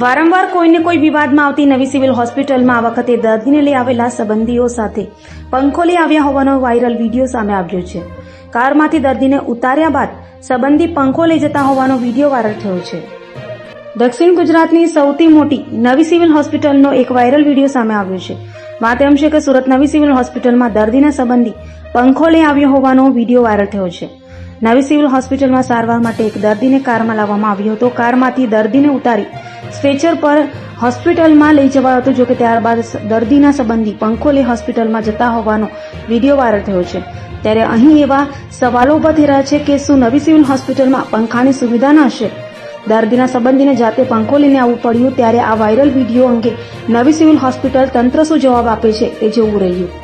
વારંવાર કોઈને કોઈ વિવાદમાં આવતી નવી સિવિલ હોસ્પિટલમાં આ વખતે દર્દીને લઈ આવેલા સંબંધીઓ સાથે પંખો લઈ આવ્યા હોવાનો વાયરલ વીડિયો સામે આવ્યો છે. કારમાંથી દર્દીને ઉતાર્યા બાદ સંબંધી પંખો લઈ જતા હોવાનો વીડિયો વાયરલ થયો છે. દક્ષિણ ગુજરાતની સૌથી મોટી નવી સિવિલ હોસ્પિટલનો એક વાયરલ વીડિયો સામે આવ્યો છે. વાત એમ છે કે સુરત નવી સિવિલ હોસ્પિટલમાં દર્દીના સંબંધી પંખો લઈ આવ્યો હોવાનો વીડિયો વાયરલ થયો છે. નવી સિવિલ હોસ્પિટલમાં સારવાર માટે એક દર્દીને કારમાં લાવવામાં આવ્યો હતો. કારમાંથી દર્દીને ઉતારી સ્ટ્રેચર પર હોસ્પિટલમાં લઈ જવાયો હતો, જોકે ત્યારબાદ દર્દીના સંબંધી પંખોલે હોસ્પિટલમાં જતા હોવાનો વીડિયો વાયરલ થયો છે. ત્યારે અહીં એવા સવાલો ઊભા થઈ રહ્યા છે કે શું નવી સિવિલ હોસ્પિટલમાં પંખાની સુવિધા ન હશે? દર્દીના સંબંધીને જાતે પંખો લઈને આવવું પડ્યું, ત્યારે આ વાયરલ વીડિયો અંગે નવી સિવિલ હોસ્પિટલ તંત્ર શું જવાબ આપે છે તે જોવું રહ્યું.